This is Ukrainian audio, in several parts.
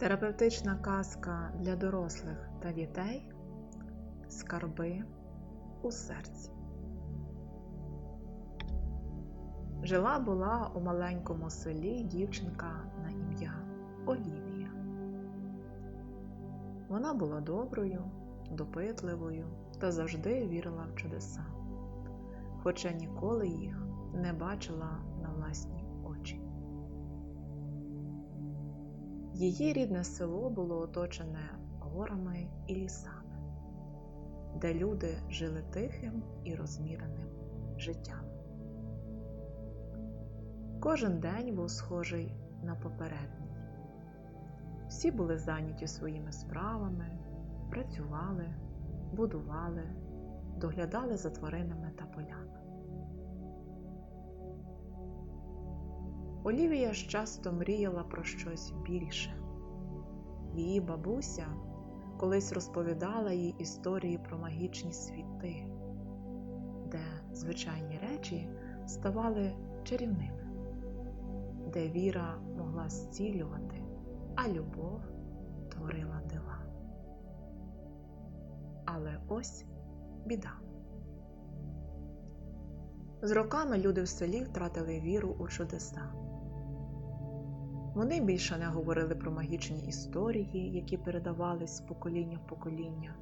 Терапевтична казка для дорослих та дітей Скарби у серці. Жила була у маленькому селі дівчинка на ім'я Олівія. Вона була доброю, допитливою та завжди вірила в чудеса, хоча ніколи їх не бачила на власні Її рідне село було оточене горами і лісами, де люди жили тихим і розміреним життям. Кожен день був схожий на попередній. Всі були зайняті своїми справами, працювали, будували, доглядали за тваринами та полями. Олівія ж часто мріяла про щось більше. Її бабуся колись розповідала їй історії про магічні світи, де звичайні речі ставали чарівними, де віра могла зцілювати, а любов творила дива. Але ось біда. З роками люди в селі втратили віру у чудеса. Вони більше не говорили про магічні історії, які передавались з покоління в покоління,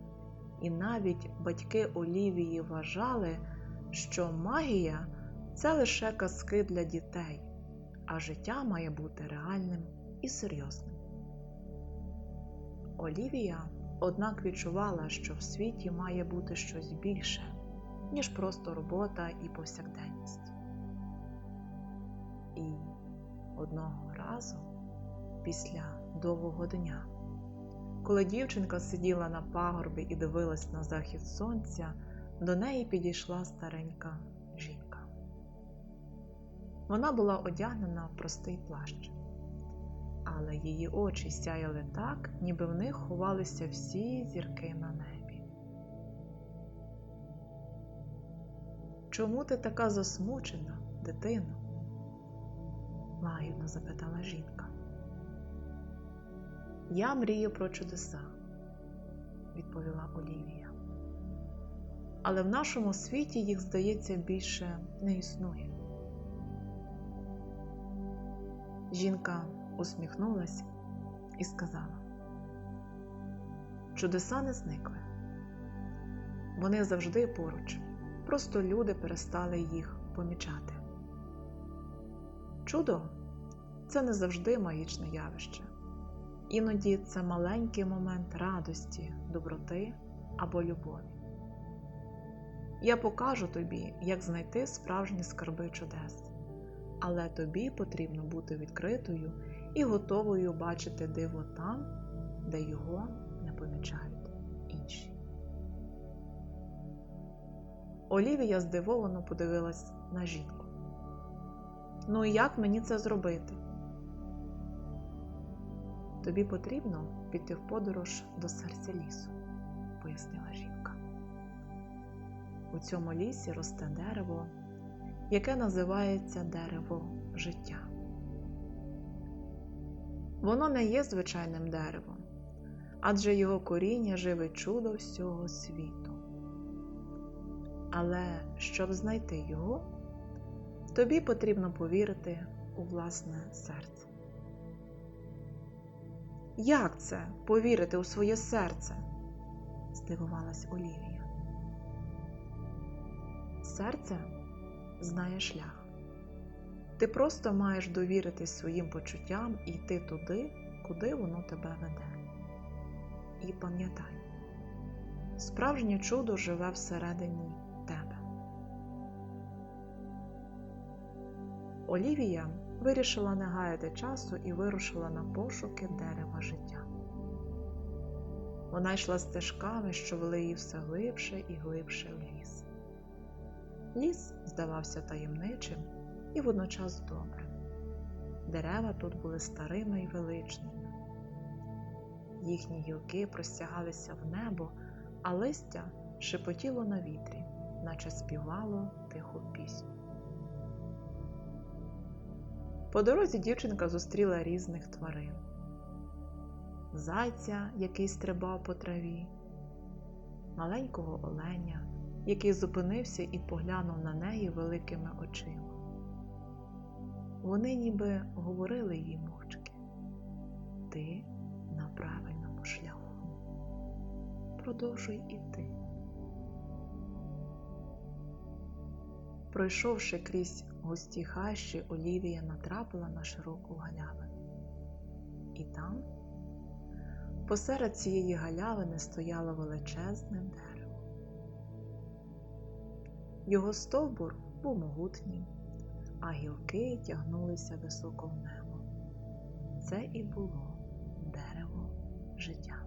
і навіть батьки Олівії вважали, що магія це лише казки для дітей, а життя має бути реальним і серйозним. Олівія, однак, відчувала, що в світі має бути щось більше, ніж просто робота і повсякденність. І одного разу, після довгого дня, коли дівчинка сиділа на пагорбі і дивилась на захід сонця, до неї підійшла старенька жінка. Вона була одягнена в простий плащ, але її очі сяяли так, ніби в них ховалися всі зірки на небі. Чому ти така засмучена, дитино? Лагідно запитала жінка. Я мрію про чудеса, відповіла Олівія. Але в нашому світі їх, здається, більше не існує. Жінка усміхнулась і сказала: Чудеса не зникли. Вони завжди поруч, просто люди перестали їх помічати. Чудо це не завжди магічне явище. Іноді це маленький момент радості, доброти або любові. Я покажу тобі, як знайти справжні скарби чудес, але тобі потрібно бути відкритою і готовою бачити диво там, де його не помічають інші. Олівія здивовано подивилась на жінку. Ну і як мені це зробити? Тобі потрібно піти в подорож до серця лісу, пояснила жінка. У цьому лісі росте дерево, яке називається дерево життя. Воно не є звичайним деревом, адже його коріння живе чудо всього світу. Але щоб знайти його, тобі потрібно повірити у власне серце. Як це повірити у своє серце? здивувалась Олівія. Серце знає шлях. Ти просто маєш довіритись своїм почуттям і йти туди, куди воно тебе веде. І пам'ятай, справжнє чудо живе всередині Олівія вирішила не гаяти часу і вирушила на пошуки дерева життя. Вона йшла стежками, що вели її все глибше і глибше в ліс. Ліс здавався таємничим і водночас добрим. Дерева тут були старими і величними. Їхні гілки простягалися в небо, а листя шепотіло на вітрі, наче співало тиху пісню. По дорозі дівчинка зустріла різних тварин. зайця, який стрибав по траві, маленького оленя, який зупинився і поглянув на неї великими очима. Вони ніби говорили їй мовчки ти на правильному шляху. Продовжуй іти. Пройшовши крізь густі хащі, Олівія натрапила на широку галявину. І там, посеред цієї галявини, стояло величезне дерево. Його стовбур був могутній, а гілки тягнулися високо в небо. Це і було дерево життя.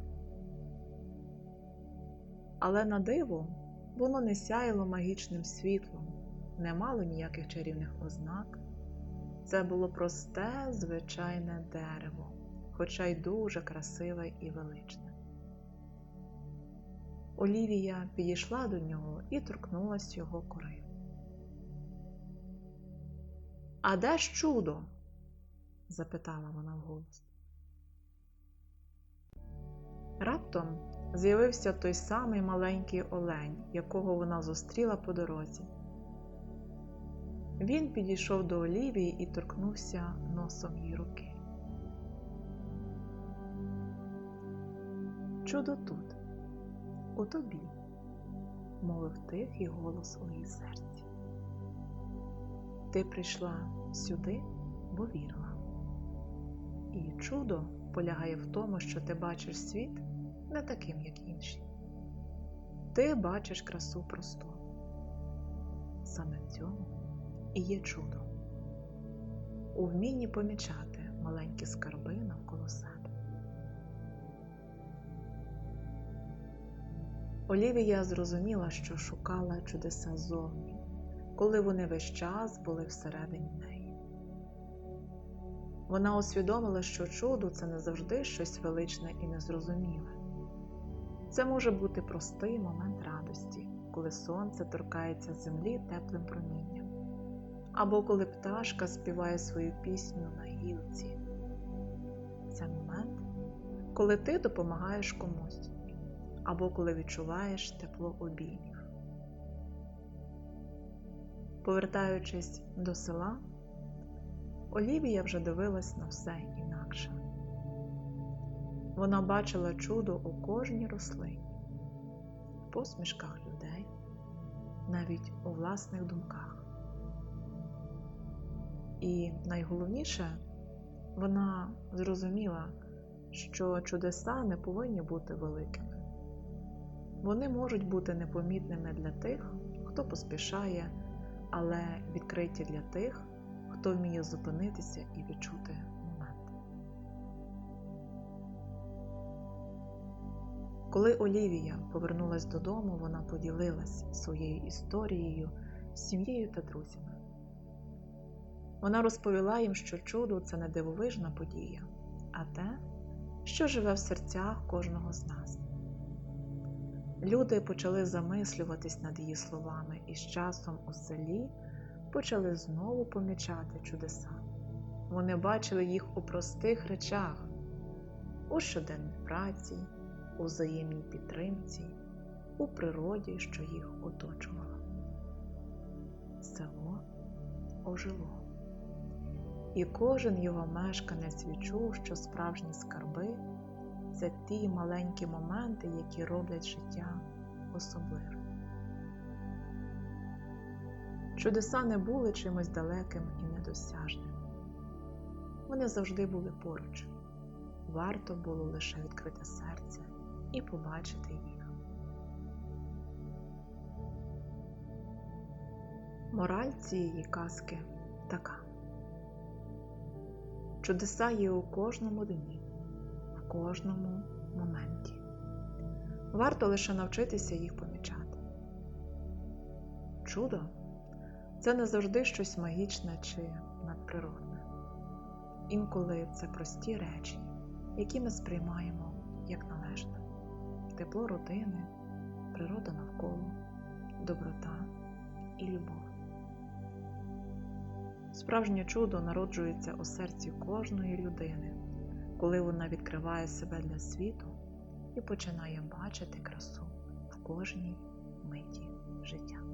Але на диво воно не сяяло магічним світлом, не мало ніяких чарівних ознак. Це було просте, звичайне дерево, хоча й дуже красиве і величне. Олівія підійшла до нього і торкнулась його кори. А де ж чудо? запитала вона вголос. Раптом з'явився той самий маленький олень, якого вона зустріла по дорозі. Він підійшов до Олівії і торкнувся носом її руки. Чудо тут, у тобі, мовив тихий голос у її серці. Ти прийшла сюди, бо вірила. І чудо полягає в тому, що ти бачиш світ не таким, як інші. Ти бачиш красу просту. Саме в цьому і є чудо. У вмінні помічати маленькі скарби навколо себе. Олівія зрозуміла, що шукала чудеса зовні, коли вони весь час були всередині неї. Вона усвідомила, що чудо це не завжди щось величне і незрозуміле. Це може бути простий момент радості, коли сонце торкається землі теплим промінням, або коли пташка співає свою пісню на гілці. Це момент, коли ти допомагаєш комусь, або коли відчуваєш тепло обіймів. Повертаючись до села, Олівія вже дивилась на все інакше. Вона бачила чудо у кожній рослині, посмішках людей, навіть у власних думках. І найголовніше, вона зрозуміла, що чудеса не повинні бути великими. Вони можуть бути непомітними для тих, хто поспішає, але відкриті для тих, хто вміє зупинитися і відчути момент. Коли Олівія повернулась додому, вона поділилась своєю історією сім'єю та друзями. Вона розповіла їм, що чудо це не дивовижна подія, а те, що живе в серцях кожного з нас. Люди почали замислюватись над її словами, і з часом у селі почали знову помічати чудеса. Вони бачили їх у простих речах, у щоденній праці, у взаємній підтримці, у природі, що їх оточувала. Село ожило, і кожен його мешканець відчув, що справжні скарби це ті маленькі моменти, які роблять життя особливим. Чудеса не були чимось далеким і недосяжним. Вони завжди були поруч. Варто було лише відкрити серце і побачити їх. Мораль цієї казки така: чудеса є у кожному дні, в кожному моменті. Варто лише навчитися їх помічати. Чудо це не завжди щось магічне чи надприродне. Інколи це прості речі, які ми сприймаємо як належне: тепло родини, природа навколо, доброта і любов. Справжнє чудо народжується у серці кожної людини, коли вона відкриває себе для світу і починає бачити красу в кожній миті життя.